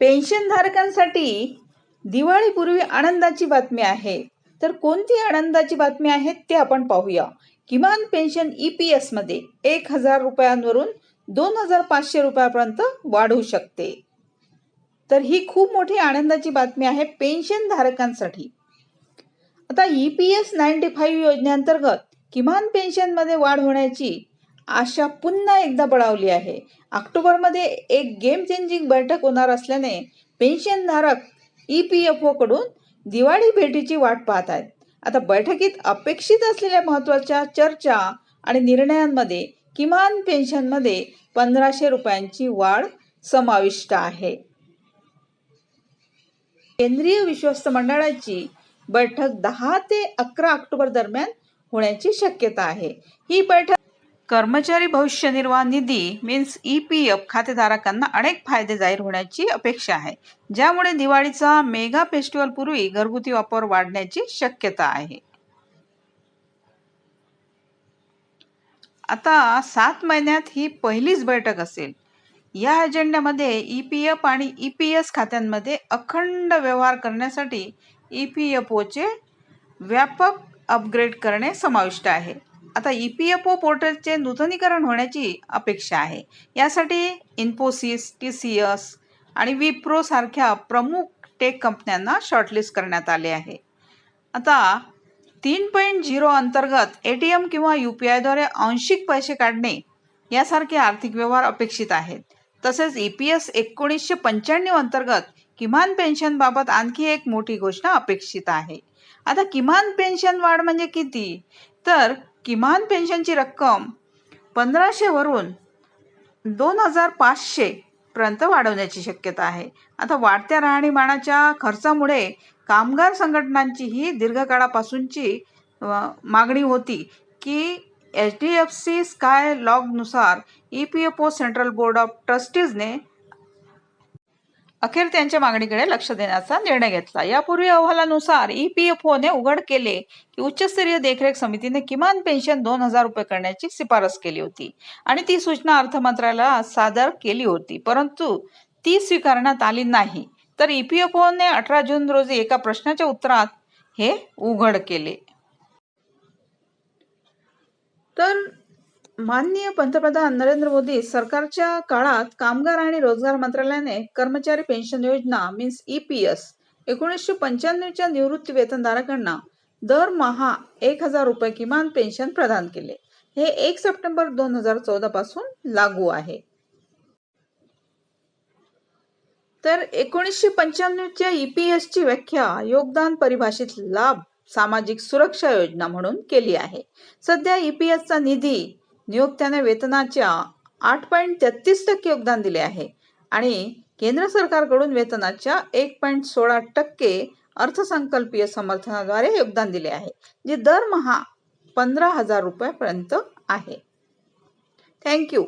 पेन्शनधारकांसाठी दिवाळीपूर्वी आनंदाची बातमी आहे. तर कोणती आनंदाची बातमी आहे ते आपण पाहूया. किमान पेन्शन ई पी एसमध्ये एक हजार रुपयांवरून दोन हजार पाचशे रुपयापर्यंत वाढू शकते. तर ही खूप मोठी आनंदाची बातमी आहे पेन्शन धारकांसाठी आता E P S ninety five योजनेअंतर्गत किमान पेन्शनमध्ये वाढ होण्याची आशा पुन्हा एकदा बळावली आहे. ऑक्टोबरमध्ये एक गेम चेंजिंग बैठक होणार असल्याने पेन्शनधारक ई पी एफ ओकडून दिवाळी भेटीची वाट पाहत आहेत. आता बैठकीत अपेक्षित असलेल्या महत्त्वाच्या चर्चा आणि निर्णयांमध्ये किमान पेन्शनमध्ये पंधराशे रुपयांची वाढ समाविष्ट आहे. केंद्रीय विश्वस्त मंडळाची बैठक दहा ते अकरा ऑक्टोबर दरम्यान होण्याची शक्यता आहे. ही बैठक कर्मचारी भविष्य निर्वाह निधी मीन्स ई पी एफ खातेधारकांना अनेक फायदे जाहीर होण्याची अपेक्षा आहे. ज्यामुळे दिवाळीचा मेगा फेस्टिवल पूर्वी घरगुती वापर वाढण्याची शक्यता आहे. आता सात महिन्यात ही पहिलीच बैठक असेल. या अजेंड्यामध्ये ई पी एफ आणि ई पी एस खात्यांमध्ये अखंड व्यवहार करण्यासाठी ई पी एफ ओचे व्यापक अपग्रेड करणे समाविष्ट आहे. आता ई पी एफ ओ पोर्टलचे नूतनीकरण होण्याची अपेक्षा आहे. यासाठी इन्फोसिस टी सी एस आणि विप्रो सारख्या प्रमुख टेक कंपन्यांना शॉर्टलिस्ट करण्यात आले आहे. आता तीन पॉईंट झिरो अंतर्गत ए टी एम किंवा यू पी आयद्वारे आंशिक पैसे काढणे यासारखे आर्थिक व्यवहार अपेक्षित आहेत. तसेच ई पी एस एकोणीसशे पंच्याण्णव अंतर्गत किमान पेन्शनबाबत आणखी एक मोठी घोषणा अपेक्षित आहे. आता किमान पेन्शन वाढ म्हणजे किती? तर किमान पेन्शनची रक्कम पंधराशेवरून दोन हजार पाचशेपर्यंत वाढवण्याची शक्यता आहे. आता वाढत्या राहणीमानाच्या खर्चामुळे कामगार संघटनांची ही दीर्घकाळापासूनची मागणी होती की H D F C sky लॉगनुसार E P F O central board of ट्रस्टीजने अखेर त्यांच्या मागणीकडे लक्ष देण्याचा निर्णय घेतला. यापूर्वी अहवालानुसार ई पी एफ ओने उघड केले की उच्चस्तरीय देखरेख समितीने किमान पेन्शन दोन हजार रुपये करण्याची शिफारस केली होती आणि ती सूचना अर्थ मंत्रालयाला सादर केली होती. परंतु ती स्वीकारण्यात आली नाही. तर ई पी एफ ओने अठरा जून रोजी एका प्रश्नाच्या उत्तरात हे उघड केले. तर माननीय पंतप्रधान नरेंद्र मोदी सरकारच्या काळात कामगार आणि रोजगार मंत्रालयाने कर्मचारी पेन्शन योजना मीन्स ई पी एस एकोणीसशे पंच्याण्णवच्या निवृत्ती वेतनधारकांना दरमहा एक हजार रुपये किमान पेन्शन प्रदान केले. हे एक सप्टेंबर दोन हजार चौदा पासून लागू आहे. तर एकोणीसशे पंच्याण्णवच्या ई पी एसची व्याख्या योगदान परिभाषित लाभ सामाजिक सुरक्षा योजना म्हणून केली आहे. सध्या ई पी एसचा निधी नियोक्त्याने वेतनाच्या आठ पॉईंट तेहतीस टक्के योगदान दिले आहे. आणि केंद्र सरकारकडून वेतनाच्या एक पॉईंट सोळा टक्के अर्थसंकल्पीय समर्थनाद्वारे योगदान दिले आहे जे दरमहा पंधरा हजार रुपयापर्यंत आहे. थँक्यू